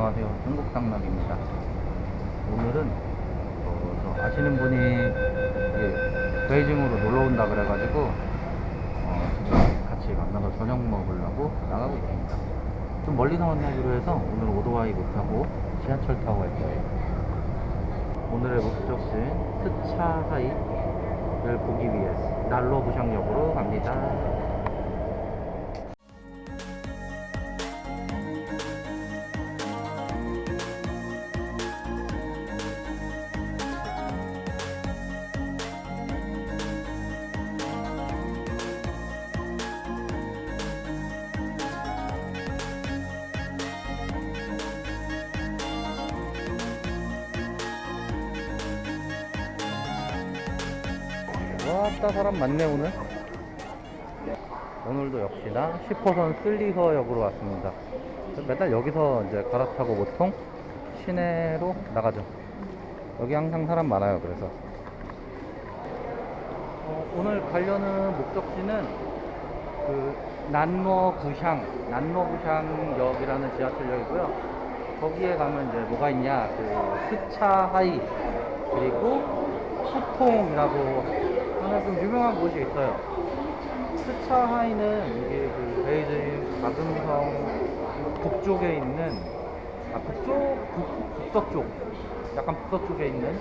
안녕하세요. 중국당락입니다. 오늘은 어, 저 아시는 분이 예, 베이징으로 놀러 온다 그래가지고 어, 같이 만나서 저녁 먹으려고 나가고 있습니다. 좀 멀리 나왔나기로 해서 오늘 오토바이 못 타고 지하철 타고 갈 거예요. 오늘의 목적지인 스차하이를 보기 위해 난로부샹역으로 갑니다. 와따 사람 많네 오늘? 오늘도 역시나 10호선 슬리허역으로 왔습니다. 맨날 여기서 이제 갈아타고 보통 시내로 나가죠. 여기 항상 사람 많아요 그래서. 어, 오늘 가려는 목적지는 그 난로구샹 난로구샹역이라는 지하철역이고요. 거기에 가면 이제 뭐가 있냐 그 스차하이 그리고 수통이라고 하나 좀 유명한 곳이 있어요. 스차하이는 이게 그 베이징 가금성 북쪽에 있는 아 북쪽 북, 북서쪽 약간 북서쪽에 있는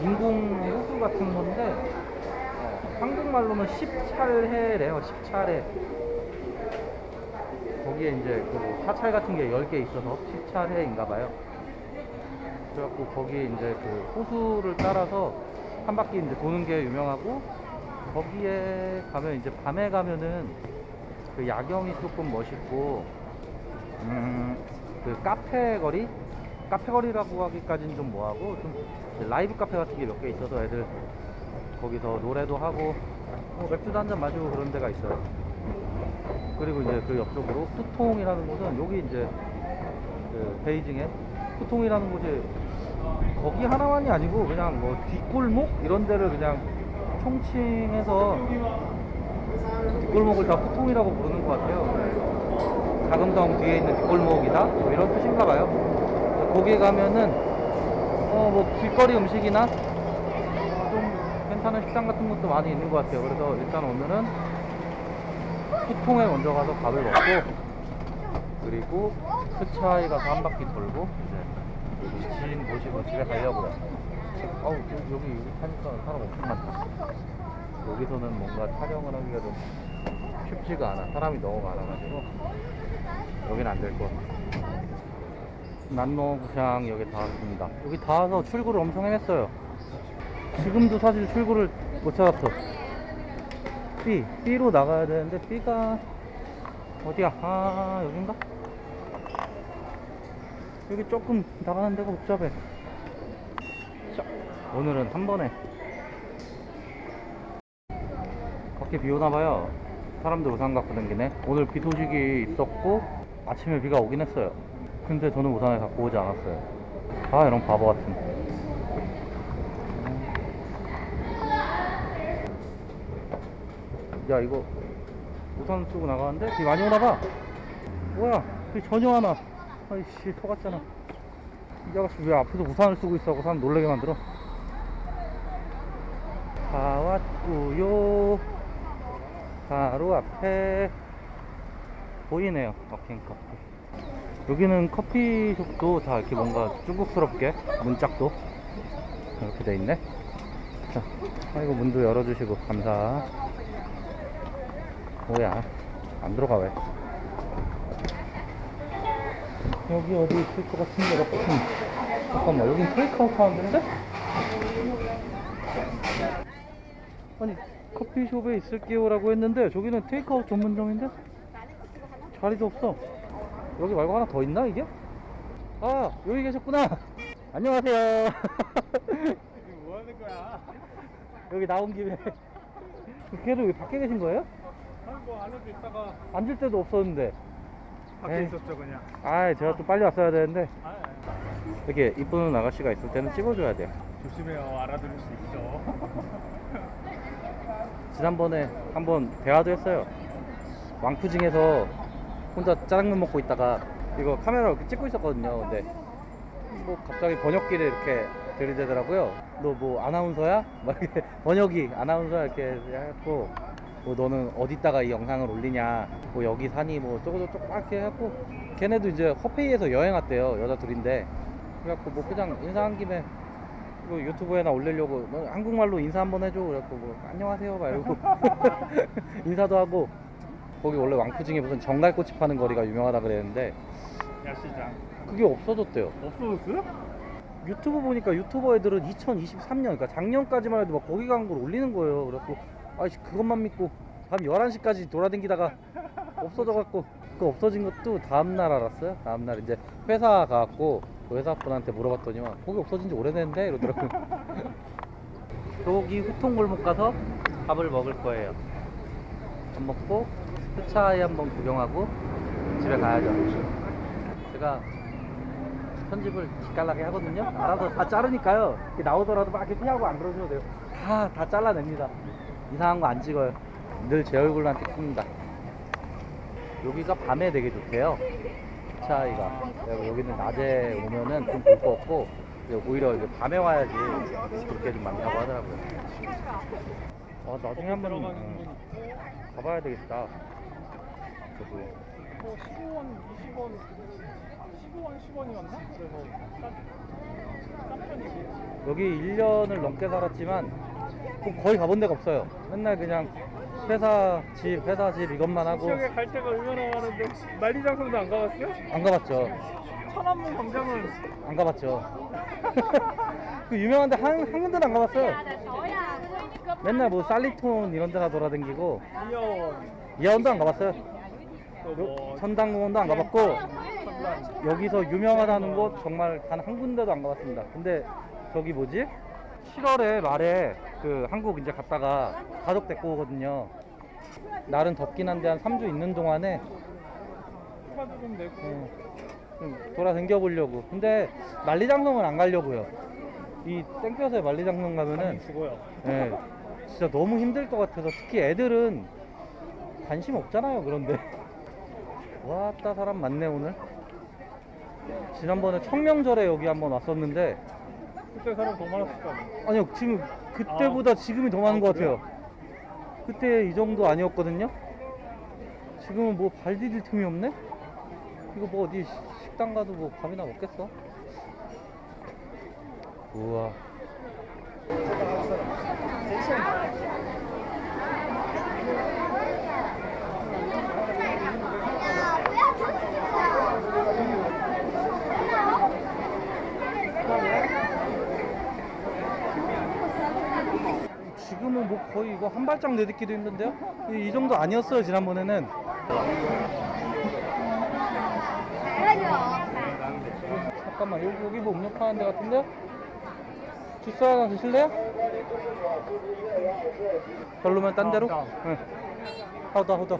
인공 호수 같은 건데 어, 한국말로는 10차례래요 10차례 거기에 이제 그 사찰 같은 게 10개 있어서 10차례인가 봐요 그래갖고 거기 이제 그 호수를 따라서 한 바퀴 이제 도는 게 유명하고 거기에 가면 이제 밤에 가면은 그 야경이 조금 멋있고 음 그 카페 거리 카페 거리라고 하기까지는 좀 뭐하고 좀 라이브 카페 같은 게 몇 개 있어서 애들 거기서 노래도 하고 뭐 맥주도 한 잔 마시고 그런 데가 있어요. 그리고 이제 그 옆쪽으로 푸통이라는 곳은 여기 이제 그 베이징에 푸통이라는 곳이 거기 하나만이 아니고 그냥 뭐 뒷골목 이런 데를 그냥 총칭해서 뒷골목을 다 푸통이라고 부르는 것 같아요. 자금성 뒤에 있는 뒷골목이다 뭐 이런 뜻인가 봐요. 그래서 거기 가면은 어 뭐 길거리 음식이나 좀 괜찮은 식당 같은 것도 많이 있는 것 같아요. 그래서 일단 오늘은 푸통에 먼저 가서 밥을 먹고 그리고 스차에 가서 한 바퀴 돌고 이제 지인 모시고 집에 가려고요. 어우 여기, 여기 타니까 사람 엄청 많다. 여기서는 뭔가 촬영을 하기가 좀 쉽지가 않아. 사람이 너무 많아가지고 여기는 안 될 것 같아. 난로구샹 여기 다 왔습니다. 여기 다 와서 출구를 엄청 헤맸어요. 지금도 사실 출구를 못 찾았어. B, B로 나가야 되는데 B가 어디야? 아 여긴가? 여기 조금 나가는 데가 복잡해. 자, 오늘은 한 번에 밖에 비 오나 봐요. 사람들 우산 갖고 다니네. 오늘 비 소식이 있었고 아침에 비가 오긴 했어요. 근데 저는 우산을 갖고 오지 않았어요. 아 이런 바보 같은. 야 이거 우산 쓰고 나가는데 비 많이 오나 봐. 뭐야? 비 전혀 안 와. 아이씨 속았잖아. 이 아가씨 왜 앞에서 우산을 쓰고 있어? 사람 놀라게 만들어. 다 왔구요. 바로 앞에 보이네요. 워킹 커피. 여기는 커피숍도 다 이렇게 뭔가 중국스럽게 문짝도 이렇게 돼 있네. 자, 아이고 문도 열어주시고 감사. 뭐야? 안 들어가 왜? 여기 어디 있을 것 같은 데가 좀 잠깐만 여긴 테이크아웃 하는 데인데? 아니 커피숍에 있을게요 라고 했는데 저기는 테이크아웃 전문점인데? 자리도 없어 여기 말고 하나 더 있나 이게? 아 여기 계셨구나 안녕하세요 뭐 하는 거야? 여기 나온 김에 걔도 여기 밖에 계신 거예요? 아니 뭐 안에도 있다가 앉을 데도 없었는데 밖에 에이. 있었죠 그냥. 아 제가 또 빨리 왔어야 되는데 아, 아, 이렇게 이쁜 아가씨가 있을 때는 찍어줘야 돼요 조심해요. 알아들을 수 있죠. 지난번에 한번 대화도 했어요 왕푸징에서 혼자 짜장면 먹고 있다가 이거 카메라로 이렇게 찍고 있었거든요. 근데 뭐 갑자기 번역기를 이렇게 들이대더라고요. 너 뭐 아나운서야? 막 이렇게 번역이 아나운서야 이렇게 해갖고 뭐 너는 어디다가 이 영상을 올리냐? 뭐 여기 사니 뭐 저거 저거 막 이렇게 해갖고 걔네도 이제 허페이에서 여행 왔대요. 여자 둘인데 그래갖고 뭐 그냥 인사한 김에 뭐 유튜브에나 올리려고 뭐 한국말로 인사 한번 해줘 그래갖고 뭐 안녕하세요 막 이러고 인사도 하고 거기 원래 왕푸징에 무슨 정갈꽃이 파는 거리가 유명하다 그랬는데 야시장. 그게 없어졌대요 없어졌어요? 유튜브 보니까 유튜버 애들은 2023년 그러니까 작년까지만 해도 막 거기 간걸 올리는 거예요 그래갖고 아이씨 그것만 믿고 밤 11시까지 돌아다니다가 없어져갖고 그 없어진 것도 다음날 알았어요 다음날 이제 회사 가갖고 그 회사 분한테 물어봤더니만 거기 없어진 지 오래됐는데 이러더라고요 여기 후통골목 가서 밥을 먹을 거예요 밥 먹고 스차이 한번 구경하고 집에 가야죠 제가 편집을 기깔나게 하거든요. 알아서 다 자르니까요. 나오더라도 막 이렇게 피하고 안 그러셔도 돼요. 다, 다 잘라냅니다. 이상한 거 안 찍어요. 늘 제 얼굴만 찍습니다. 여기가 밤에 되게 좋대요. 차이가. 여기는 낮에 오면은 좀 볼 거 없고, 오히려 이제 밤에 와야지 그렇게 좀 많다고 하더라고요. 아, 나중에 한번 음, 가봐야 되겠다. 저도. 뭐 15원, 20원, 15원, 10원이었나? 그래서 싼, 싼 편이고. 여기 1년을 넘게 살았지만 뭐 거의 가본 데가 없어요. 맨날 그냥 회사 집, 회사 집 이것만 하고 지역에 갈 데가 얼마나 많은데 만리장성도 안 가봤어요? 안 가봤죠. 천안문 광장은 안 가봤죠. 그 유명한데 한, 한 군데도 안 가봤어요. 맨날 뭐 살리톤 이런 데나 돌아다니고 이어원, 이하원도 안 가봤어요. 또뭐 천당공원도 안 가봤고 여기서 유명하다는 곳 정말 단 한 군데도 안 가봤습니다. 근데 저기 뭐지? 7월에 말에 그 한국 이제 갔다가 가족 데리고 오거든요. 날은 덥긴 한데 한 3주 있는 동안에 휴가도 좀 내고 어, 좀 돌아다녀 보려고. 근데 만리장성은 안 가려고요. 이 땡볕에 만리장성 가면은 죽어요. 예, 진짜 너무 힘들 것 같아서 특히 애들은 관심 없잖아요. 그런데 와따 사람 많네 오늘. 지난번에 청명절에 여기 한번 왔었는데 그때 사람 더 많았을 거 아니에요? 아니요 지금 그때보다 지금이 더 많은 아, 것 그래요? 같아요. 그때 이 정도 아니었거든요. 지금은 뭐 발 디딜 틈이 없네. 이거 뭐 어디 시- 식당 가도 뭐 밥이나 먹겠어? 우와. 지금은 뭐 거의 이거 한 발짝 내딛기도 힘든데요? 이, 이 정도 아니었어요 지난번에는 잠깐만 여기, 여기 뭐 음료 파는 데 같은데? 주스 하나 드실래요? 별로면 딴 데로? 응. 허더 허더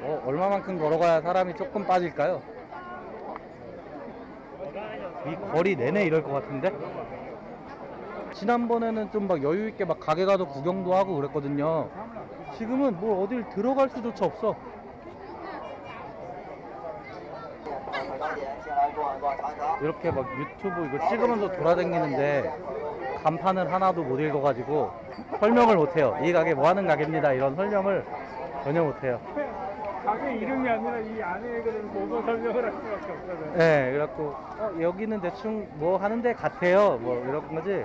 어, 얼마만큼 걸어가야 사람이 조금 빠질까요? 이 거리 내내 이럴 것 같은데? 지난번에는 좀 막 여유 있게 막 가게 가도 구경도 하고 그랬거든요. 지금은 뭐 어딜 들어갈 수조차 없어. 이렇게 막 유튜브 이거 찍으면서 돌아다니는데 간판을 하나도 못 읽어가지고 설명을 못해요. 이 가게 뭐 하는 가게입니다. 이런 설명을 전혀 못해요. 가게 이름이 아니라 이 안에 그걸 보고 설명을 할 수밖에 없어요. 네, 그래갖고 어, 여기는 대충 뭐 하는데 같아요. 뭐 이런 거지.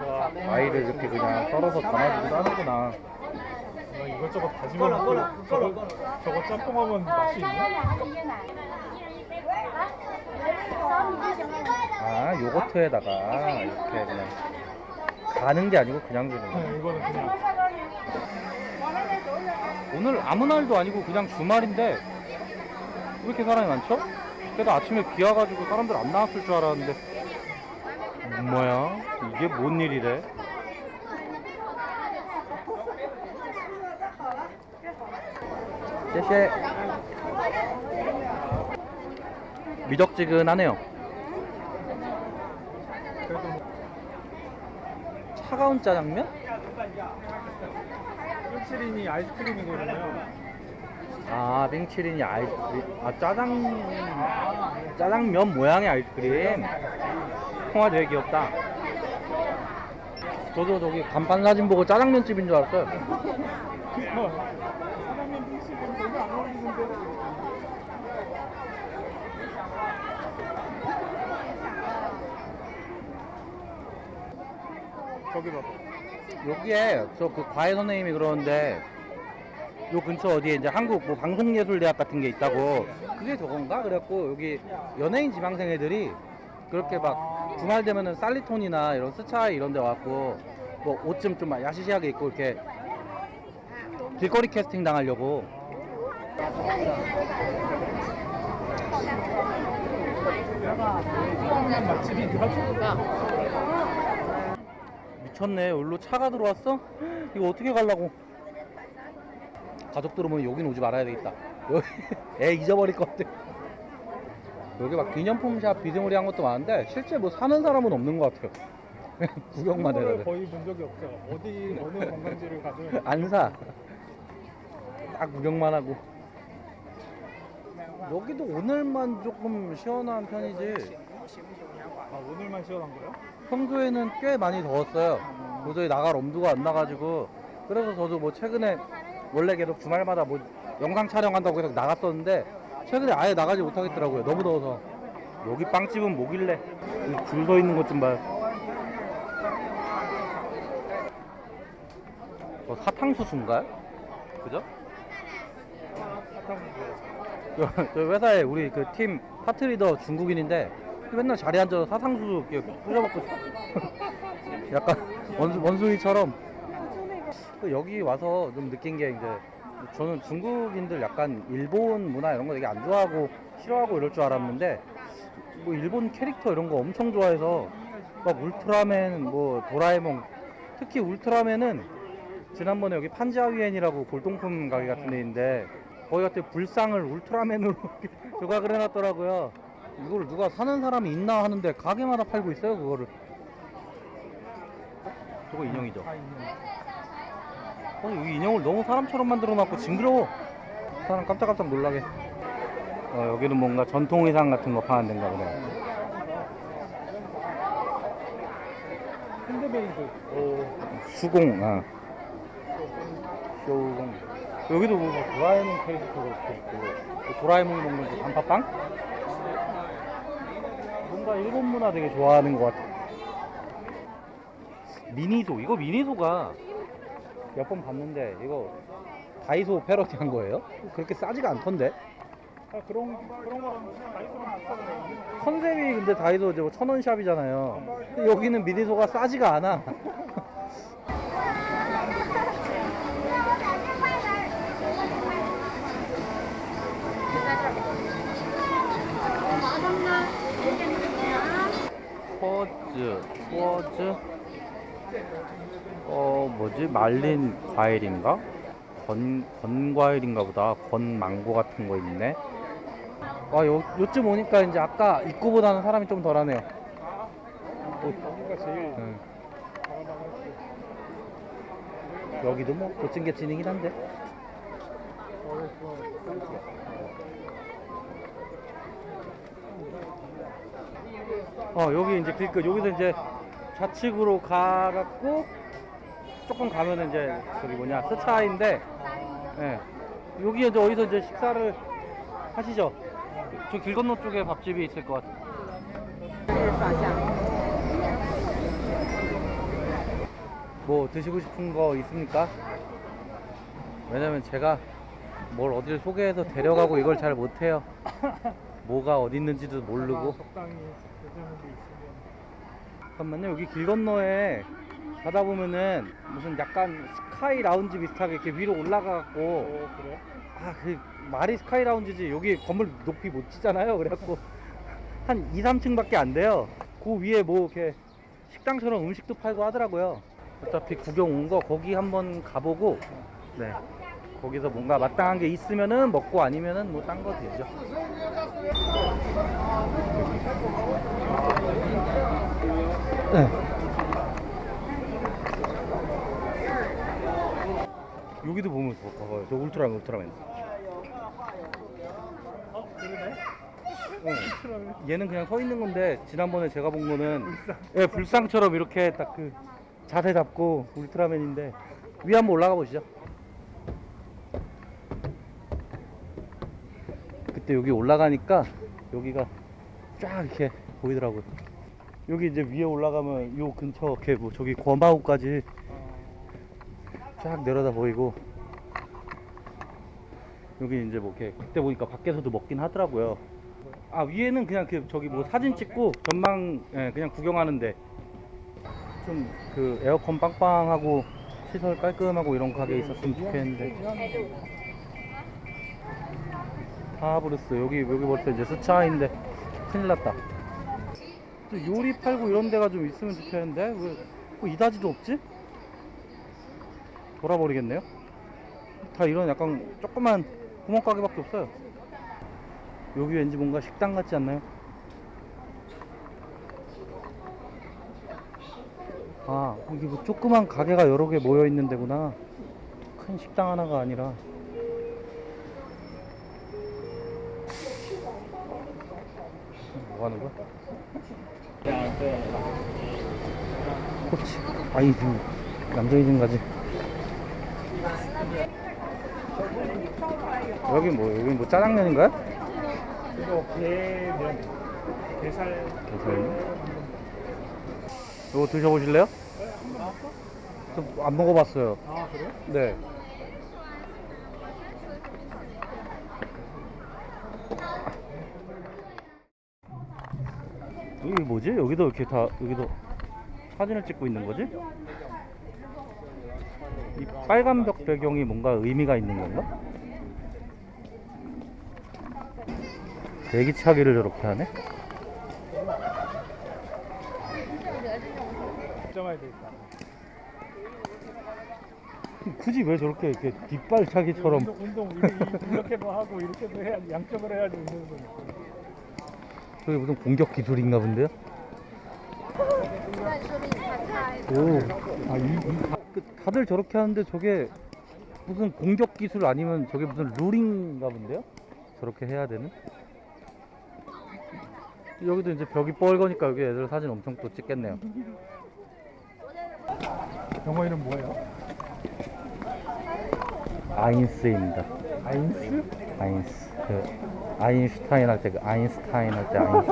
아이를 이렇게 그냥 썰어서 담아주기도 하는구나. 나 이것저것 다 집어넣고 저거, 저거 짬뽕하면 맛이 있나? 아 요거트에다가 이렇게 그냥 가는 게 아니고 그냥 주는 네, 거. 이거는 그냥 오늘 아무 날도 아니고 그냥 주말인데 왜 이렇게 사람이 많죠? 그래도 아침에 비 와가지고 사람들 안 나왔을 줄 알았는데 뭐야? 이게 뭔 일이래? 쎄쎄 미적지근하네요 차가운 짜장면? 꿀치린이 아이스크림이거든요. 아 빙치린이 아이스크림 아 짜장 짜장면 모양의 아이스크림 통화 되게 귀엽다 저도 저기 간판 사진 보고 짜장면 집인 줄 알았어요. 저기 봐봐. 여기에 저 그 과외 선생님이 그러는데 요 근처 어디에 이제 한국 뭐 방송예술대학 같은 게 있다고 그게 저건가 그래갖고 여기 연예인 지망생 애들이 그렇게 막 주말 되면은 살리톤이나 이런 스차이 이런 데 와갖고 뭐 옷 좀 좀 야시시하게 입고 이렇게 길거리 캐스팅 당하려고. 미쳤네. 여기로 차가 들어왔어? 이거 어떻게 가려고? 가족들 오면 여긴 오지 말아야 되겠다. 여기 애 잊어버릴 것 같아 여기 막 기념품 샵 비스무리 한 것도 많은데 실제 뭐 사는 사람은 없는 것 같아요. 구경만 돼 거의 본 적이 없어. 어디 어느 관광지를 가든. 안사. 딱 구경만 하고. 여기도 오늘만 조금 시원한 편이지. 아 오늘만 시원한 거야? 평소에는 꽤 많이 더웠어요. 도저히 나갈 엄두가 안 나가지고. 그래서 저도 뭐 최근에 원래 계속 주말마다 뭐 영상 촬영한다고 계속 나갔었는데 최근에 아예 나가지 못하겠더라고요. 너무 더워서 여기 빵집은 뭐길래 줄 서 있는 것 좀 봐요. 저 사탕수수인가요? 그죠? 저- 저희 회사에 우리 그 팀 파트리더 중국인인데 맨날 자리에 앉아서 사탕수수 이렇게 뿌려먹고 있어. 약간 원숭이처럼 또 여기 와서 좀 느낀 게 이제 저는 중국인들 약간 일본 문화 이런 거 되게 안 좋아하고 싫어하고 이럴 줄 알았는데 뭐 일본 캐릭터 이런 거 엄청 좋아해서 막 울트라맨 뭐 도라에몽 특히 울트라맨은 지난번에 여기 판지아위엔이라고 골동품 가게 같은 데 있는데 거기 갔더니 불상을 울트라맨으로 조각을 해놨더라고요. 이걸 누가 사는 사람이 있나 하는데 가게마다 팔고 있어요 그거를. 저거 인형이죠. 어, 여기 인형을 너무 사람처럼 만들어놨고 징그러워. 사람 깜짝깜짝 놀라게. 어, 여기는 뭔가 전통 의상 같은 거 파는 데인가 보네. 핸드메이드. 오. 수공, 아. 쇼공. 여기도 뭐 도라에몽 이렇게 있고, 그 도라에몽이 먹는 그 단팥빵? 뭔가 일본 문화 되게 좋아하는 것 같아. 미니소, 이거 미니소가 몇 번 봤는데, 이거 다이소 패러디 한 거예요? 그렇게 싸지가 않던데? 아 그런 그런 거는 다이소랑 비슷하네. 컨셉이 근데 다이소 이제 뭐 천원 샵이잖아요. 근데 여기는 미니소가 싸지가 않아. 퍼즈, 퍼즈. 어, 뭐지? 말린 과일인가? 건, 건과일인가 보다. 건망고 같은 거 있네. 아, 요, 요쯤 오니까 이제 아까 입구보다는 사람이 좀 덜하네요. 여기가 제일 응. 다가다가 여기도 뭐 고층계층이긴 한데. 어, 여기 이제 그, 그 여기서 이제 좌측으로 가갖고 조금 가면은 이제 저기 뭐냐 스차인데, 예. 여기 이제 어디서 이제 식사를 하시죠? 저 길 건너 쪽에 밥집이 있을 것 같아요. 뭐 드시고 싶은 거 있습니까? 왜냐면 제가 뭘 어딜 소개해서 데려가고 이걸 잘 못해요. 뭐가 어디 있는지도 모르고. 적당히 게 있으면 잠깐만요. 여기 길 건너에 가다 보면은 무슨 약간 스카이 라운지 비슷하게 이렇게 위로 올라가갖고 오 그래? 아, 그 마리 스카이 라운지지 여기 건물 높이 못 지잖아요. 그래갖고 한 2, 3층밖에 안 돼요. 그 위에 뭐 이렇게 식당처럼 음식도 팔고 하더라고요. 어차피 구경 온 거 거기 한번 가보고 네 거기서 뭔가 마땅한 게 있으면은 먹고 아니면은 뭐 딴 거 되죠. 네. 여기도 보면 저 봐봐요. 저 울트라맨 울트라맨. 어. 응. 그러면 얘는 그냥 서 있는 건데 지난번에 제가 본 거는 예, 불상처럼 이렇게 딱 그 자세 잡고 울트라맨인데 위 한번 올라가 보시죠. 그때 여기 올라가니까 여기가 쫙 이렇게 보이더라고요. 여기 이제 위에 올라가면 요 근처 뭐 저기 거마우까지 쫙 내려다 보이고 여기 이제 뭐 이렇게 그때 보니까 밖에서도 먹긴 하더라고요. 아 위에는 그냥 그 저기 뭐 사진 찍고 전망 예, 그냥 구경하는데 좀 그 에어컨 빵빵하고 시설 깔끔하고 이런 가게 있었으면 좋겠는데 파브르스 여기 여기 벌써 이제 스차인데 큰일 났다. 또 요리 팔고 이런 데가 좀 있으면 좋겠는데 왜뭐 이다지도 없지? 돌아버리겠네요. 다 이런 약간 조그만 구멍가게밖에 없어요. 여기 왠지 뭔가 식당 같지 않나요? 아, 여기 뭐 조그만 가게가 여러 개 모여 있는 데구나. 큰 식당 하나가 아니라. 뭐 하는 거야? 코치. 아이, 지금 남자이든 가지. 여기 뭐, 여기 뭐 짜장면인가요? 이거 게면 게살 괜찮아요? 이거 드셔보실래요? 좀 안 먹어봤어요. 아 그래? 네. 이게 뭐지? 여기도 이렇게 다 여기도 사진을 찍고 있는 거지? 이 빨간 벽 배경이 뭔가 의미가 있는 건가? 대기차기를 저렇게 하네? 굳이 왜 저렇게 이렇게 뒷발차기처럼 운동, 운동 이- 이렇게도 하고 이렇게도 해야 양쪽을 해야지 운동을 좀. 저게 무슨 공격 기술인가 본데요? 오, 아, 이, 이 다, 그 다들 저렇게 하는데 저게 무슨 공격 기술 아니면 저게 무슨 룰인가 본데요? 저렇게 해야 되는? 여기도 이제 벽이 뻘거니까 여기 애들 사진 엄청 또 찍겠네요. 영어 이름 뭐예요? 아인스입니다. 아인스? 아인스. 그 아인슈타인 할 때 그 아인스타인 할 때 아인스.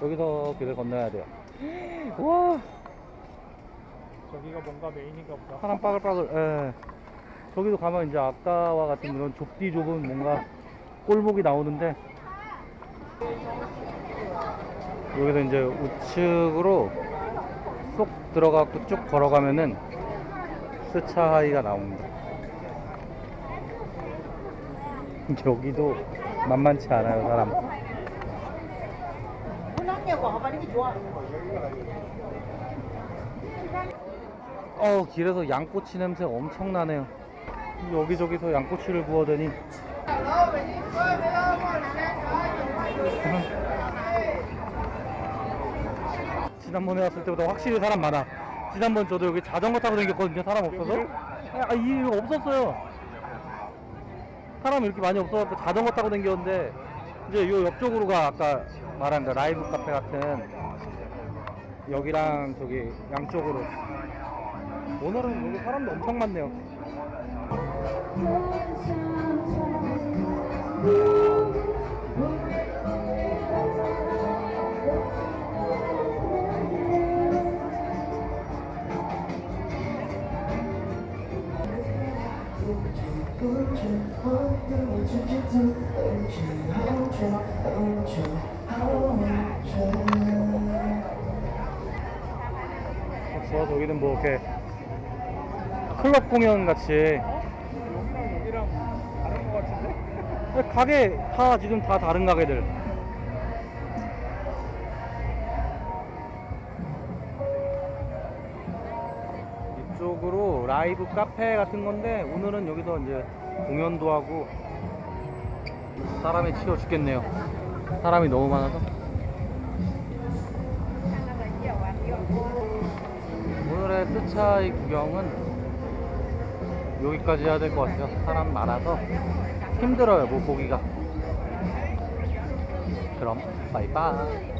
여기서 길을 건너야 돼요. 와, 저기가 뭔가 메인인가 보다. 사람 빠글빠글. 예. 저기도 가면 이제 아까와 같은 그런 좁디 좁은 뭔가 꼴목이 나오는데 여기서 이제 우측으로 쏙 들어가고 쭉 걸어가면은 스차하이가 나옵니다. 여기도 만만치 않아요, 사람. 어, 길에서 양꼬치 냄새 엄청 나네요. 여기저기서 양꼬치를 구워대니. 지난번에 왔을 때보다 확실히 사람 많아. 지난번 저도 여기 자전거 타고 다녔거든요. 사람 없어서. 아, 이 없었어요. 사람 이렇게 많이 없어갖고 자전거 타고 다녔는데 이제 요 옆쪽으로가 아까 말한 그 라이브 카페 같은 여기랑 저기 양쪽으로 오늘은 여기 사람도 엄청 많네요. 그래서 저기는 뭐 이렇게 클럽 공연 같이 가게 다 지금 다 다른 가게들. 이쪽으로 라이브 카페 같은 건데 오늘은 여기서 이제 공연도 하고 사람이 치여 죽겠네요. 사람이 너무 많아서. 오늘의 스차이 구경은 여기까지 해야 될 것 같아요. 사람 많아서 힘들어요, 못 보기가. 그럼, 바이바이.